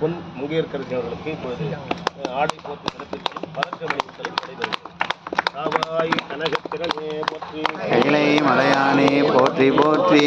பொன் முங்கேற்கரசி அவர்களுக்கு இப்பொழுது ஆடை போட்டு சிறப்பித்து பதக்க மணித்தலை நடைபெறுகிறது காவாய் கனகத்திரனே போற்றி. கைலை மலையானே போற்றி போற்றி.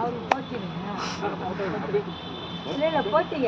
ಅವ್ರು ಪೋತಿ ಅವ್ರು ಪೋತಿ